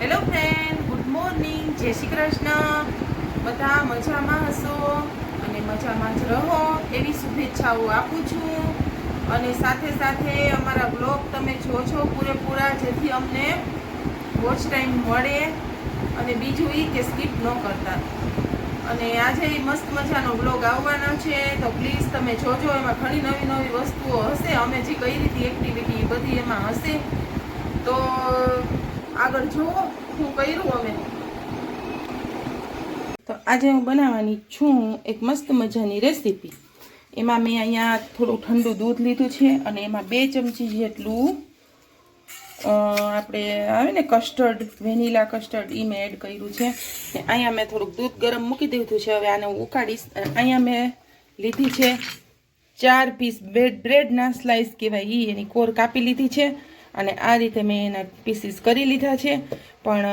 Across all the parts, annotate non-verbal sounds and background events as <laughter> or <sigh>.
Hello friend good morning જય શ્રી કૃષ્ણ. બધા મજામાં હશો? અને મજામાં જ રહો. એવી શુભેચ્છાઓ આપું છું. અને સાથે સાથે અમારા બ્લોગ તમે જોજો પૂરેપૂરા, જેથી અમને વોચ ટાઈમ મળે અને બીજું એ કે સ્કીપ ન કરતા. અને આજે એ મસ્ત મજાનો બ્લોગ આવવાનો છે. તો પ્લીઝ તમે જોજો, એમાં ઘણી નવી નવી વસ્તુઓ હશે. અમે જે કઈ રીતે એક્ટિવિટી બધી એમાં હશે. તો આગળ જુઓ શું કર્યું અમે. તો આજે હું બનાવવાની છું એક મસ્ત મજાની રેસીપી. એમાં મેં અહીંયા થોડું ઠંડુ દૂધ લીધું છે અને એમાં બે ચમચી જેટલું આપણે આવે ને કસ્ટર્ડ, વેનીલા કસ્ટર્ડ એ મેં એડ કર્યું છે. અહીંયા મેં થોડુંક દૂધ ગરમ મૂકી દીધું છે. હવે આને હું ઉકાળીશ. અહીંયા મેં લીધી છે ચાર પીસ બ્રેડ, બ્રેડના સ્લાઇસ કહેવાય એ એની કોર કાપી લીધી છે. અને આ રીતે મેં એના પીસીસ કરી લીધા છે. પણ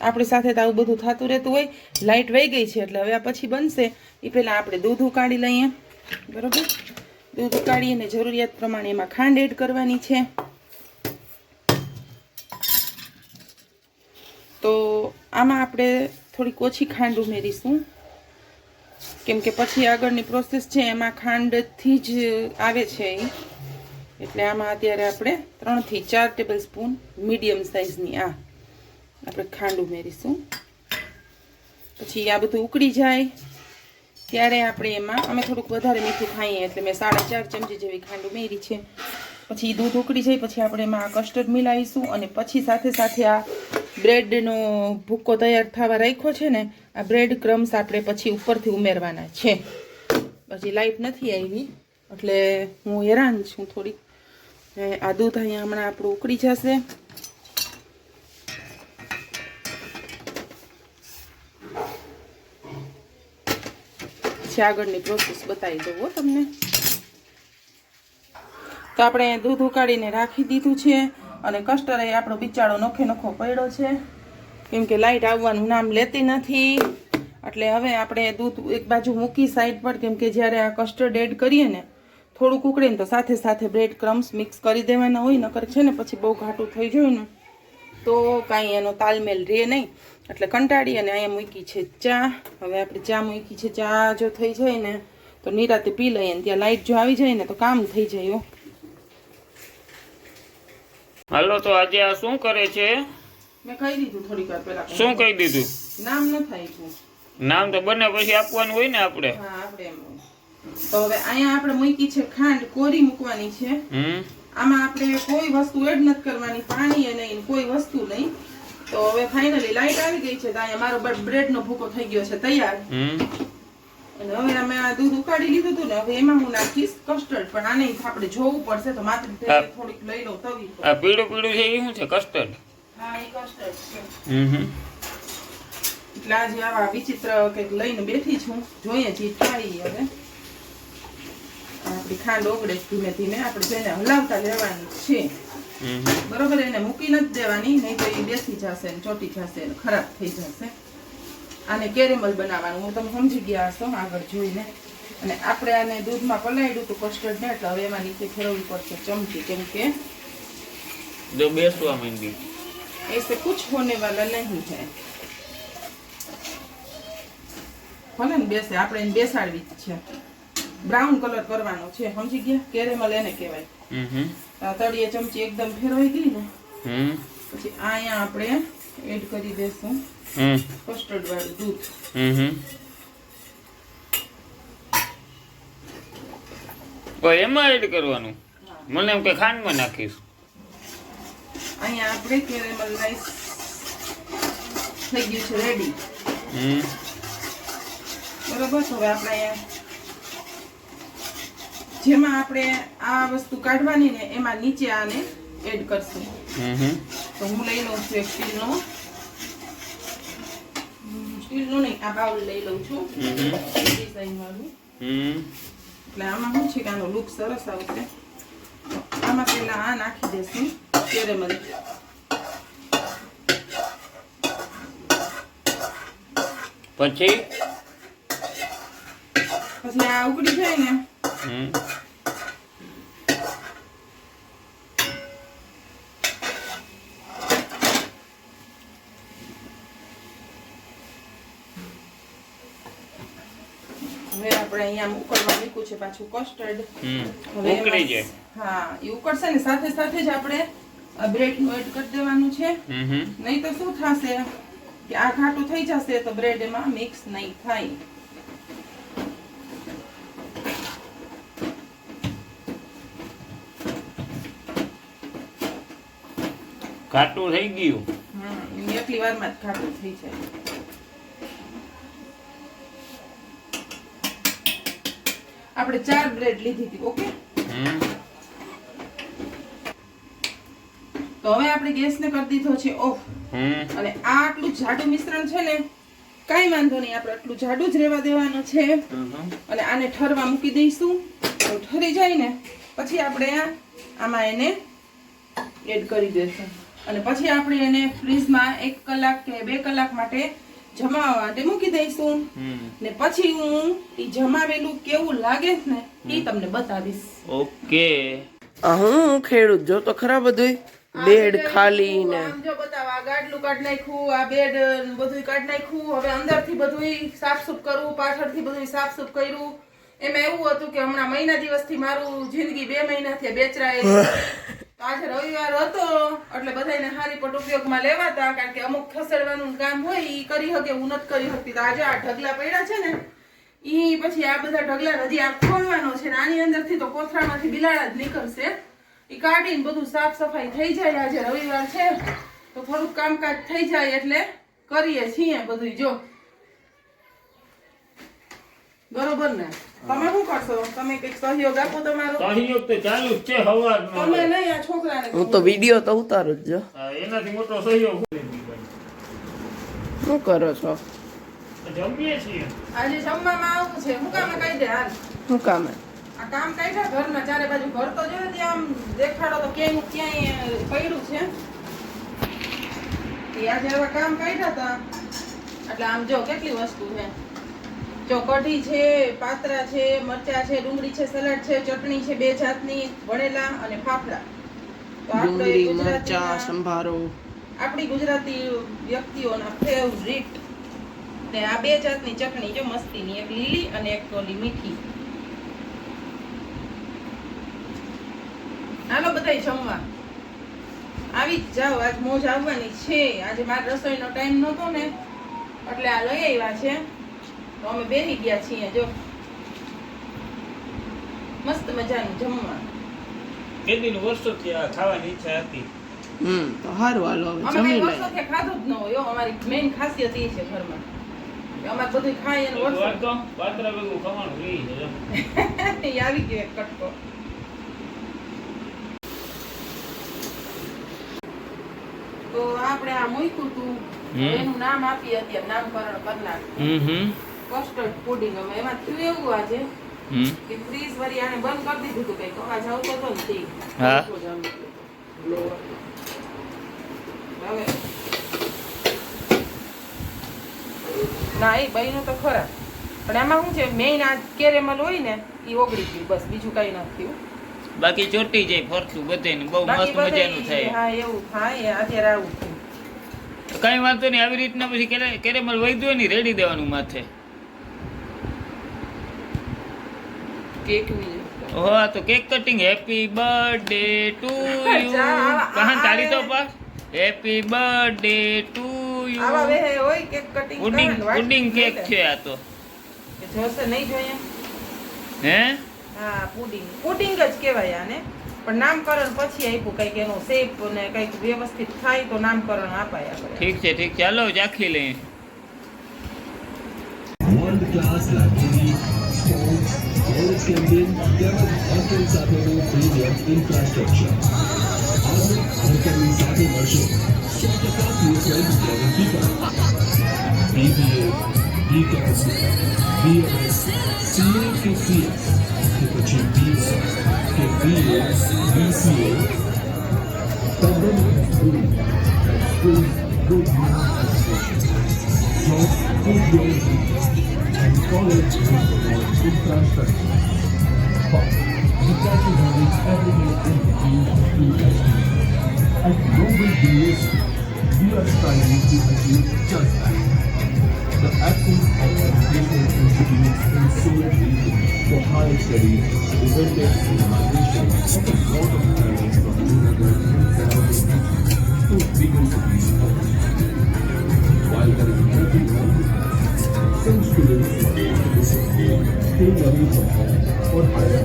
આપણી સાથે તો આવું બધું થતું રહેતું હોય લાઇટ વહી ગઈ છે એટલે હવે આ પછી બનશે. એ પહેલાં આપણે દૂધ ઉકાળી લઈએ. બરાબર? દૂધ ઉકાળી અને જરૂરિયાત પ્રમાણે એમાં ખાંડ એડ કરવાની છે. તો આમાં આપણે થોડીક ઓછી ખાંડ ઉમેરીશું. કેમ કે પછી આગળની પ્રોસેસ છે, એમાં ખાંડથી જ આવે છે એ એટલે આમાં અત્યારે આપણે ત્રણથી ચાર ટેબલ સ્પૂન મીડિયમ સાઇઝની આ આપણે ખાંડ ઉમેરીશું. પછી આ બધું ઉકળી જાય. ત્યારે આપણે એમાં, અમે થોડુંક વધારે મીઠું ખાઈએ એટલે મેં સાડા ચાર ચમચી જેવી ખાંડ ઉમેરી છે. પછી દૂધ ઉકળી જાય, પછી આપણે એમાં આ કસ્ટર્ડ મિલાવીશું અને પછી સાથે સાથે આ બ્રેડનો ભૂક્કો તૈયાર થવા રાખ્યો છે ને, આ બ્રેડ ક્રમ્સ આપણે પછી ઉપરથી ઉમેરવાના છે. પછી લાઈટ નથી આવી, એટલે હું હેરાન છું થોડીક. આ દૂધ અહીંયા હમણાં આપણું ઉકળી જશે. પછી આગળની પ્રોસેસ બતાવી દઉં હો તમને. તો આપણે દૂધ ઉકાળીને રાખી દીધું છે અને કસ્ટર એ આપણો બિચારો નોખે નોખો પડ્યો છે. કેમ કે લાઇટ આવવાનું નામ લેતી નથી. એટલે હવે આપણે દૂધ એક બાજુ મૂકી સાઈડ પર, કેમ કે જ્યારે આ કસ્ટર્ડ એડ કરીએ ને થોડુંક ઉકળીને તો સાથે સાથે બ્રેડ ક્રમ્સ મિક્સ કરી દેવાના હોય નકર છે ને પછી બહુ ઘાટું થઈ જાય ને તો કાંઈ એનો તાલમેલ રહે નહીં. એટલે કંટાળી અને અહીંયા મૂકી છે ચા. હવે આપણે ચા મૂકી છે. ચા જો થઈ જાય ને તો નિરાતે પી લઈએ ને ત્યાં લાઇટ જો આવી જાય ને તો કામ થઈ જાય હાલો તો આજે આ શું કરે છે? મેં કહી દીધું થોડીક વાર પહેલા શું કહી દીધું? નામ ન થાય નામ તો બને પછી આપવાનું હોય ને આપણે. હા આપણે એમ તો હવે અહીંયા આપણે મૂકી છે ખાંડ કોરી મૂકવાની છે. આમાં આપણે કોઈ વસ્તુ એડ નથી કરવાની પાણી નહીં કોઈ વસ્તુ નહીં. તો હવે ફાઇનલી લાઈટ આવી ગઈ છે તો અહીંયા મારો બ્રેડનો ભૂકો થઈ ગયો છે તૈયાર. અને હવે અમે આ દૂધ ઉકાળી લીધું હતું ને હવે એમાં હું નાખીશ કસ્ટર્ડ પણ આને આપણે જોવું પડશે તો માત્ર. થોડીક લઈ લઉં તવી આ પીળું પીળું છે એ શું છે કસ્ટર્ડ હા એ કસ્ટર્ડ છે. હમ હમ. એટલે આજે આવા વિચિત્ર કંઈક લઈને બેઠી છું. જોઈએ હવે. આપણી ખાંડ ઓગળે ધીમે ધીમે આપણે જોઈને હલાવતા લેવાની છે. બરોબર એને મૂકી નથી દેવાની નહીં તો એ બેસી જશે ચોટી જશે ખરાબ થઈ જશે. આને કેરેમલ બનાવવાનું હું તમે સમજી ગયા હશો આગળ જોઈને. અને આપણે આને દૂધમાં પલાળ્યું હતું કસ્ટર્ડ ને એટલે હવે એમાં નીચે ફેરવવી પડશે ચમચી કેમ કે જો બેસવા માંડી એસે કુછ હોને વાલા નહીં છે ભલે ને બેસે આપણે એને બેસાડવી જ છે. બ્રાઉન કલર કરવાનો છે. સમજી ગયા? કેરેમલ એને કહેવાય. તળિયે ચમચી એકદમ ફેરવાઈ ગઈ ને પછી અહીંયા આપણે એડ કરી દેશું. કસ્ટર્ડ વાળું દૂધ. એમાં એડ કરવાનું? મને એમ કે ખાંડમાં નાખીશ. અહીંયા આપણે કેરેમલ રાઈસ થઈ ગયું છે રેડી બરોબર? હવે આપણે અહીંયા જેમાં આપણે આ વસ્તુ કાઢવાની ને એમાં નીચે આને એડ કરશું. તો હું લઈ લઉં છું એક સ્ટીલનો. સ્ટીલનો નહીં આ બાઉલ લઈ લઉં છું. ડિઝાઇન વાળું. એટલે આમાં શું છે કે આનો લુક સરસ આવશે. આમાં પહેલા આ નાખી દેશું કેરેમલ પછી? પછી આ ઉકળી જાય ને હવે આપણે અહીંયા ઉકળવા મૂક્યું છે પાછું કસ્ટર્ડ હવે ઉકળી જાય. હા એ ઉકળશે ને સાથે સાથે જ આપણે બ્રેડનું એડ કરી દેવાનું છે. હમ હમ. નહીં તો શું થશે? કે આ ઘાટું થઈ જશે તો બ્રેડ એમાં મિક્સ નહીં થાય. ઘાટું થઈ ગયું. હમ એટલી વારમાં જ ઘાટું થઈ જાય. આપણે ચાર બ્રેડ લીધી હતી ઓકે? તો હવે આપણે ગેસને કરી દીધો છે ઓફ. અને આ આટલું જાડું મિશ્રણ છે ને કાઈ વાંધો નહીં આપણે આટલું જાડું જ રહેવા દેવાનું છે. અને આને ઠરવા મૂકી દઈશું. તો ઠરી જાય ને પછી આપણે આમાં એને એડ કરી દઈશું અને પછી આપણે એને ફ્રીજમાં એક કલાક કે બે કલાક માટે જમાવા માટે મૂકી દઈશું. ને પછી હું એ જમાવેલું કેવું લાગે ને એ તમને બતાવીશ. ઓકે. હું ખેડૂત જો તો ખરા બધું બેડ ખાલી ને. જો બતાવા ગાડલું કાઢ નાખ્યું આ બેડ બધું કાઢ નાખ્યું હવે અંદરથી બધું સાફસૂફ કરવું પાછળથી બધું સાફસૂફ કર્યું. એમાં એવું હતું કે હમણાં મહિના દિવસથી મારું જિંદગી બે મહિનાથી બેચરાય તો <laughs> આજે રવિવાર હતો, એટલે બધાને હારી પટ ઉપયોગમાં લેવાતા, કારણ કે અમુક ખસેડવાનું કામ હોય એ કરી શકે હું નથી કરી શકતી. આજે આ ઢગલા પડ્યા છે ને એ પછી આ બધા ઢગલા હજી આ ખોલવાનો છે ને, આની અંદરથી તો કોથળામાંથી બિલાડા જ નીકળશે. એ કાઢીને બધું સાફ સફાઈ થઈ જાય, આજે રવિવાર છે, તો થોડુંક કામકાજ થઈ જાય એટલે કરીએ છીએ બધું જો બરોબર ને? તમે શું કરશો? તમે કંઈક સહયોગ આપો તમારો? સહયોગ તો ચાલુ જ છે હવારનો. તમે નહીં આ છોકરાને હું તો વીડિયો તો ઉતારું જ જો. હા, એનાથી મોટો સહયોગ શું કરો છો? જમીએ છીએ. આજે જમવામાં આવું છે. હું કામે કહી દે હાલ? શું કામે? આ કામ કાઢ્યા ઘરના ચારે બાજુ ઘર તો જો ત્યાં આમ દેખાડો તો ક્યાંયનું ક્યાંય પડ્યું છે. એ આજે હવે કામ કાઢ્યા હતા. એટલે આમ જો કેટલી વસ્તુ છે. જો કઢી છે પાતરા છે મરચા છે ડુંગળી છે સલાડ છે ચટણી છે બે જાતની વણેલા અને ફાફડા. તો ડુંગળી મરચા સંભારો. આપણી ગુજરાતી વ્યક્તિઓના ફેવરિટ ને આ બે જાતની ચટણી જો મસ્તીની એક લીલી અને એક કોલી મીઠી. હાલો બધાય જમવા. આવી જ જાઓ આજ મોજ આવવાની છે. આજે મારા રસોઈનો ટાઈમ નહોતો ને એટલે આ લઈ આવ્યા છે. તો અમે બેસી ગયા છીએ જો. મસ્ત મજાનું જમવા બે વર્ષો થયા આ ખાવાની ઈચ્છા હતી. હમ તો હારું હાલો હવે જમી લઈએ. ખાધું જ ન હોય અમારી મેઇન ખાસિયત એ છે ઘરમાં. અમારે બધું ખાય અને વર્ષો તો પાત્રા ભેગું ખાવાનું રહી છે જો. એ <laughs> આવી ગયો કટકો. તો આપણે આ મૂક્યું તું એનું નામ આપીએ અત્યારે નામકરણ હમ. કસ્ટર્ડ પુડિંગ હવે એમાં થયું એવું આજે કે ફ્રીજ વળી આને બંધ કરી દીધું હતું કંઈક. અવાજ આવતો હતો ને તે હા. હવે ના એ બન્યું તો ખરા. પણ એમાં શું છે મેઇન આ કેરેમલ હોય ને એ ઓગળી ગયું બસ બીજું કઈ નથી થયું. બાકી ચોટી જાય ફરતું બધે ને બહુ મસ્ત મજાનું થાય. હા એવું થાય અત્યારે આવું કઈ વાંધો નહીં આવી રીતના પછી કેરેમલ કેરેમલ વૈદ્યો ને રેડી દેવાનું માથે કેક ઓહો આ તો cake cutting. Happy birthday to you જા, તારી તો પર હેપી બર્થડે ટુ આવા યુ વેહે હોય cake cutting pudding pudding cake છે આ તો. જોશે નહીં જોઈએ હે? હા પુડિંગ. પુડિંગ જ કહેવાય આને. પણ નામકરણ પછી આપ્યું કંઈક એનો શેપ ને કંઈક વ્યવસ્થિત થાય તો નામકરણ અપાય આપણે. ઠીક છે ઠીક ચાલો ચાખી લઈએ. projects can be built premium infrastructure. Army and can be Saturday the company is going to be people. BBA, BCOS, BMS, CAKCS, que achieve BSA, que BA, BCA, também good, good, good administration. Job, good growth, college with the right infrastructure. But because of having everything in between. At Global DSC, we are striving to achieve just that. The absence of educational institutes in Solar region for higher studies resulted in the migration of away from home for higher.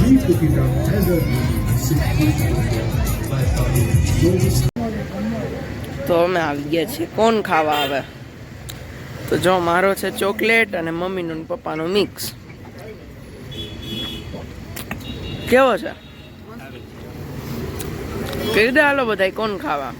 We took it up as a તો અમે આવી ગયા છીએ કોણ ખાવા આવે તો જો મારો છે ચોકલેટ અને મમ્મીનો ને પપ્પાનો મિક્સ કેવો છે કહી દે હાલો બધા કોણ ખાવા